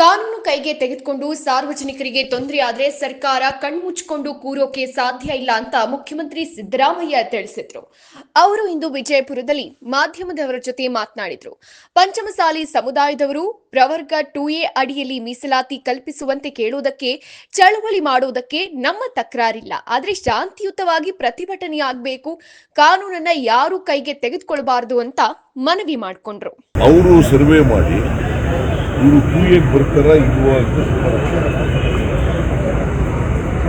ಕಾನೂನು ಕೈಗೆ ತೆಗೆದುಕೊಂಡು ಸಾರ್ವಜನಿಕರಿಗೆ ತೊಂದರೆಯಾದರೆ ಸರ್ಕಾರ ಕಣ್ಮುಚ್ಚಿಕೊಂಡು ಕೂರೋಕೆ ಸಾಧ್ಯ ಇಲ್ಲ ಅಂತ ಮುಖ್ಯಮಂತ್ರಿ ಸಿದ್ದರಾಮಯ್ಯ ತಿಳಿಸಿದ್ರು. ಅವರು ಇಂದು ವಿಜಯಪುರದಲ್ಲಿ ಮಾಧ್ಯಮದವರ ಜೊತೆ ಮಾತನಾಡಿದ್ರು. ಪಂಚಮಸಾಲಿ ಸಮುದಾಯದವರು ಪ್ರವರ್ಗ ಟೂ ಎ ಅಡಿಯಲ್ಲಿ ಮೀಸಲಾತಿ ಕಲ್ಪಿಸುವಂತೆ ಕೇಳುವುದಕ್ಕೆ ಚಳವಳಿ ಮಾಡುವುದಕ್ಕೆ ನಮ್ಮ ತಕರಾರಿಲ್ಲ. ಆದರೆ ಶಾಂತಿಯುತವಾಗಿ ಪ್ರತಿಭಟನೆ ಆಗಬೇಕು, ಕಾನೂನನ್ನ ಯಾರು ಕೈಗೆ ತೆಗೆದುಕೊಳ್ಬಾರದು ಅಂತ ಮನವಿ ಮಾಡಿಕೊಂಡ್ರು. ಅವರು ಸರ್ವೆ ಮಾಡಿ ಇವರು ಟೂಗೆ ಬರ್ತಾರ ಇಲ್ವಾ ಅಂತ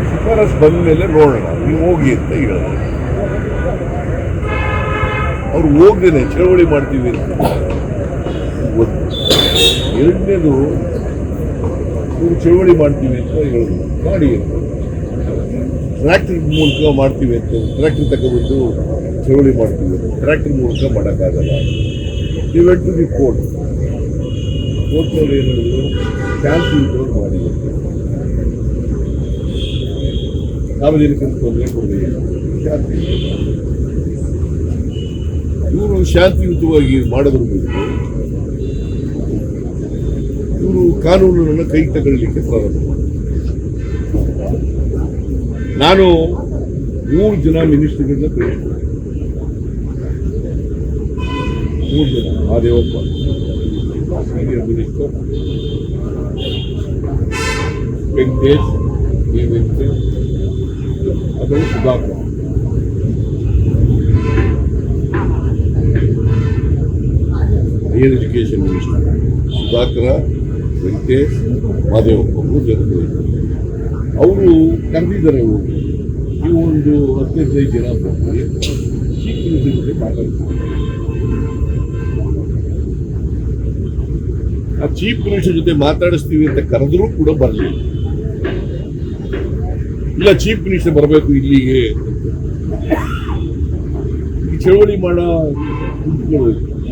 ಶಿಫಾರಸ್ ಬಂದ ಮೇಲೆ ನೋಡೋಣ. ನೀವು ಹೋಗಿ ಅಂತ ಹೇಳಿದ್ರು ಅವ್ರು ಹೋಗ್ದೇನೆ, ಚಳವಳಿ ಮಾಡ್ತೀವಿ ಅಂತ. ಒಂದು ಎರಡನೇದು, ಇವರು ಚಳವಳಿ ಮಾಡ್ತೀವಿ ಅಂತ ಹೇಳಿದ್ರು ಮಾಡಿ ಅಂತ. ಟ್ರ್ಯಾಕ್ಟರ್ ಮೂಲಕ ಮಾಡ್ತೀವಿ ಅಂತ. ಟ್ರ್ಯಾಕ್ಟರ್ ತಗೊಬಿಟ್ಟು ಚಳವಳಿ ಮಾಡ್ತೀವಿ ಟ್ರ್ಯಾಕ್ಟರ್ ಮೂಲಕ ಮಾಡೋಕ್ಕಾಗಲ್ಲ ನೀವು ಟು ದಿ ಕೋರ್ಟ್ ಕೋರ್ಟ್ನವ್ರು ಕ್ಯಾನ್ಸಲ್ ಹೇಳಿದ್ರು ಶಾಂತಿ ಇದ್ದವ್ರು ಮಾಡಿ ಅಂತ. ಸಾರ್ವಜನಿಕರಿಗೆ ತೊಂದರೆ ಕೊಡಬೇಕು ಇವರು ಶಾಂತಿಯುತವಾಗಿ ಮಾಡೋದ್ರ ಇವರು ಕಾನೂನನ್ನು ಕೈ ತಗೊಳ್ಳಿಕ್ಕೆ ಪ್ರಾರಂಭ. ನಾನು ಮೂರು ಜನ ಮಿನಿಸ್ಟರ್ಗಳನ್ನ ಕಳಿಸ್ತೀನಿ ಮೂರು ಜನ ಮಹಾದೇವಪ್ಪ ವೆಂಕಟೇಶ್ ಎ ವೆಂಕಟೇಶ್ ಅದು Sudhakar higher education minister Sudhakar Venkatesh ಅವರು ಕರೆದಿದ್ದಾರೆ ಹೋಗಿ ಈ ಒಂದು ಹದಿನೈದು ಜನ ಬರ್ತೀರಿ ಚೀಫ್ ಮಿನಿಸ್ಟರ್ ಜೊತೆ ಮಾತಾಡ್ತೀವಿ ಆ ಚೀಫ್ ಮಿನಿಸ್ಟರ್ ಜೊತೆ ಮಾತಾಡಿಸ್ತೀವಿ ಅಂತ ಕರೆದ್ರೂ ಕೂಡ ಬರಲಿಲ್ಲ. ಇಲ್ಲ, ಚೀಫ್ ಮಿನಿಸ್ಟರ್ ಬರಬೇಕು ಇಲ್ಲಿಗೆ. ಚಳವಳಿ ಮಾಡೋ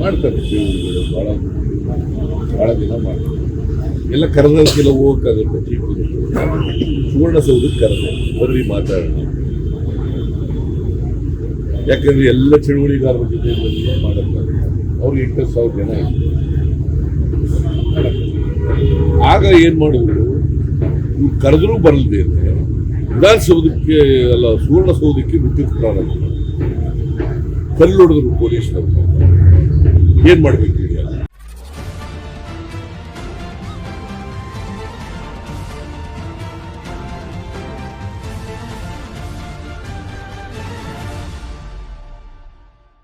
ಮಾಡ್ತಾರೆ ಚಳವಳಿಗಳು ಬಹಳ ಬಹಳ ದಿನ ಮಾಡ್ತಾರೆ. ಎಲ್ಲ ಕರೆದಕ್ಕೆಲ್ಲ ಹೋಗಕ್ಕಾಗುತ್ತೆ ಚೀಫ್ ಮಿನಿಸ್ಟರ್. ಸುವರ್ಣಸೌಧಕ್ಕೆ ಕರೆದೆ, ಬರ್ರಿ ಮಾತಾಡೋಣ. ಯಾಕಂದ್ರೆ ಎಲ್ಲ ಚಳುವಳಿಗಾರರ ಜೊತೆ ಮಾಡಕ್ಕಾಗುತ್ತೆ ಅವ್ರಿಗೆ ಎಂಟು ಸಾವಿರ ಜನ ಇದ್ರು ಆಗ ಏನು ಮಾಡಿದ್ರು ಕರೆದ್ರೂ ಬರಲ್ದೇ ಇದ್ರೆ ವಿಧಾನಸೌಧಕ್ಕೆ ಅಲ್ಲ ಸುವರ್ಣಸೌಧಕ್ಕೆ ವಿದ್ಯುತ್ ಪ್ರಾರಂಭ. ಹೊಡೆದ್ರು ಪೊಲೀಸ್ನವರು ಏನು ಮಾಡ್ಬೇಕು?